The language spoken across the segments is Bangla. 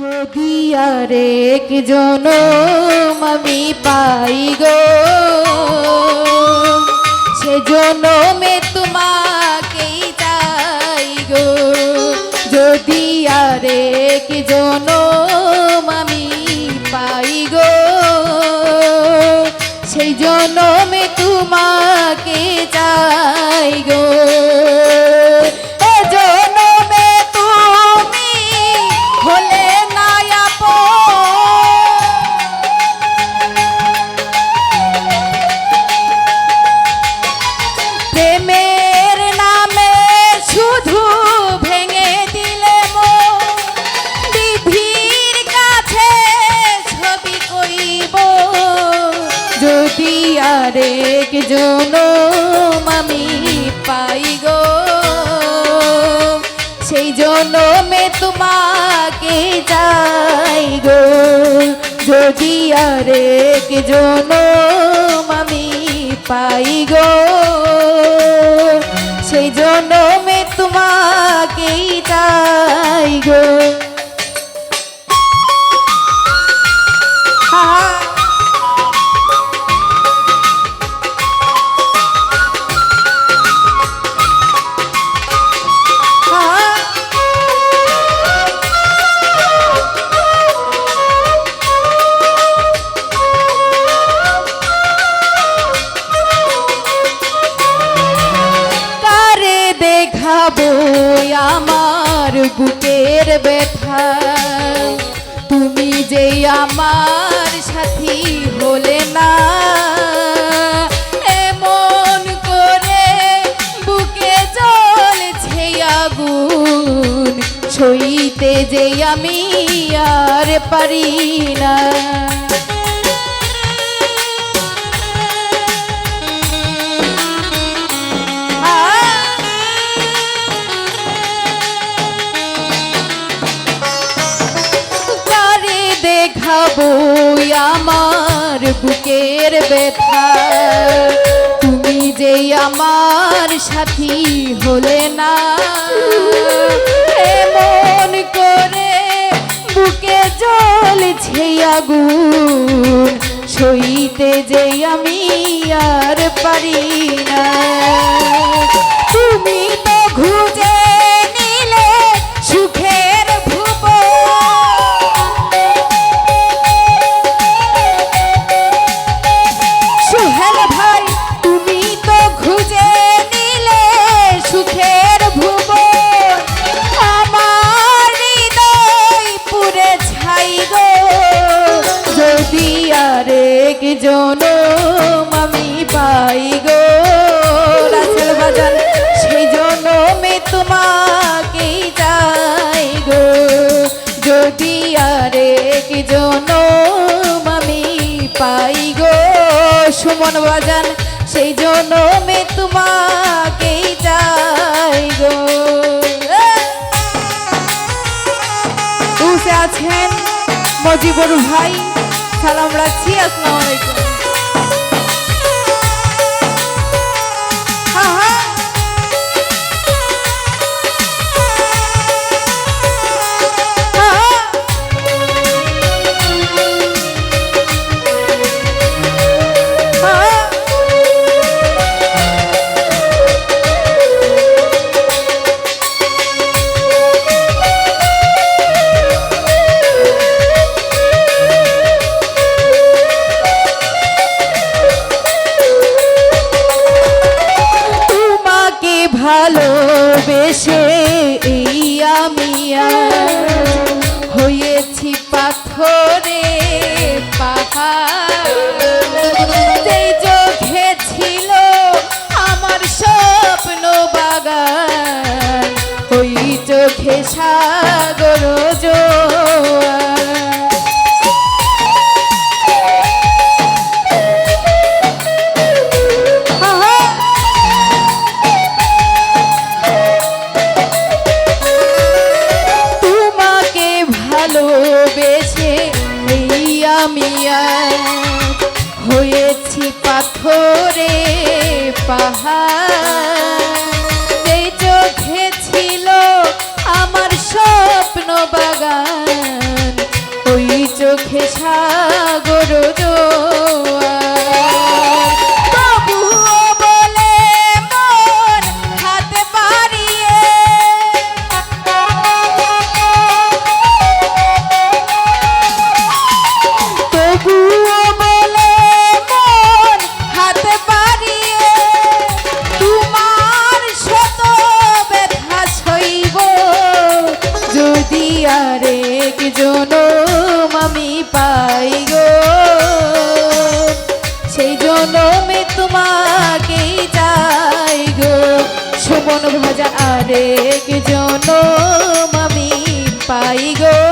যদি আরেক জনম আমি পাই গো সে জনমে তোমাকেই চাই গো। যদি আরেক আরেক জনম আমি পাই গো। সেই জনমে তোমাকে চাই গো। যদি আরেক জনম আমি পাই গো, সেই জনমে তোমাকেই চাই গো। আমার বুকের ব্যথা। তুমি যে আমার সাথী হলে না, এমন করে বুকে জ্বলছে আগুন। সইতে যে আমি আর পারি না। ব্যথা। তুমি যে আমার সাথী হলে না, এমন করে বুকে জ্বলছে আগুন, সইতে যে আমি আর পারি না। জনম আমি পাই গো। রাসেল বাজান, সেই জনমে তোমাকেই চাই গো। যদি আরেক জনম আমি পাই গো, সুমন বাজান, সেই জনমে তোমাকেই চাই গো। আছেন মজিবুর ভাই। সালাম রাখছি আসসালামু আলাইকুম। জনমে তোমাকে যাই গো। সুমন ভাজা আরেক জনম আমি পাই গো।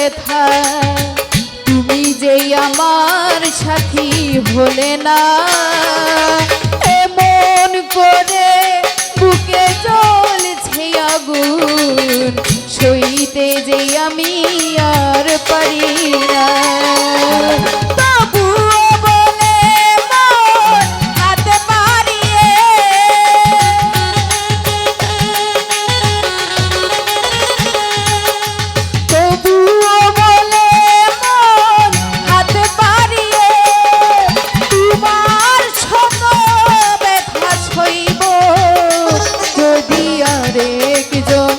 ব্যথা তুমি যেই আমার সাথী হলে না এমন করে বুকে চলছে আগুন। সইতে যে আমি আর পারি না। রেখ জো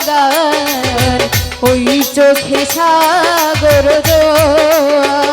সাগর ওই চোখে সাগর দোয়া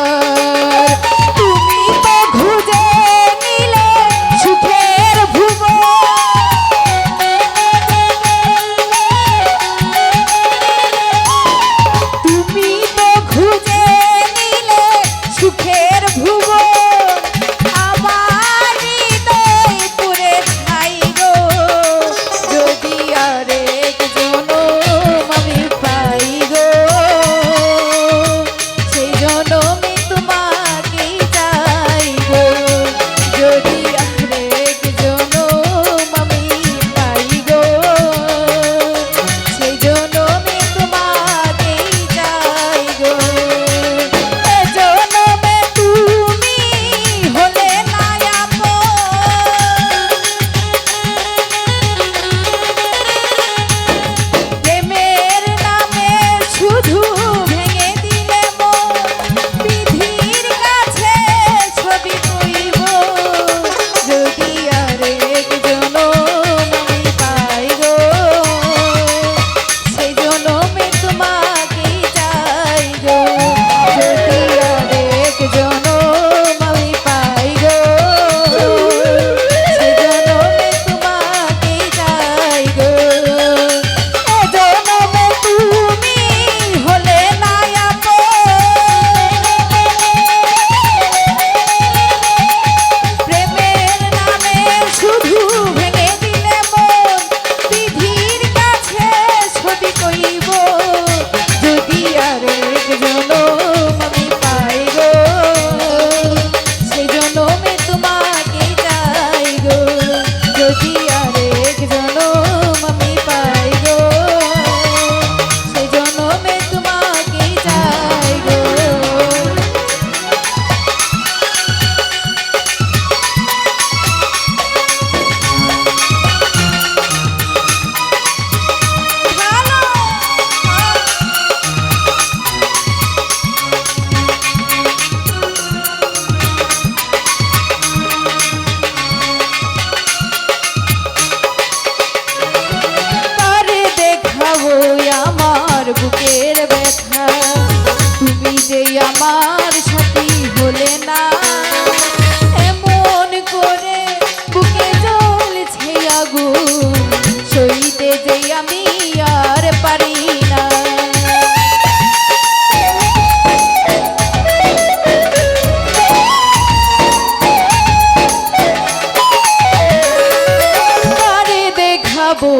দেখাবো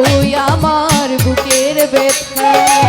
আমার বুকের ব্যথা।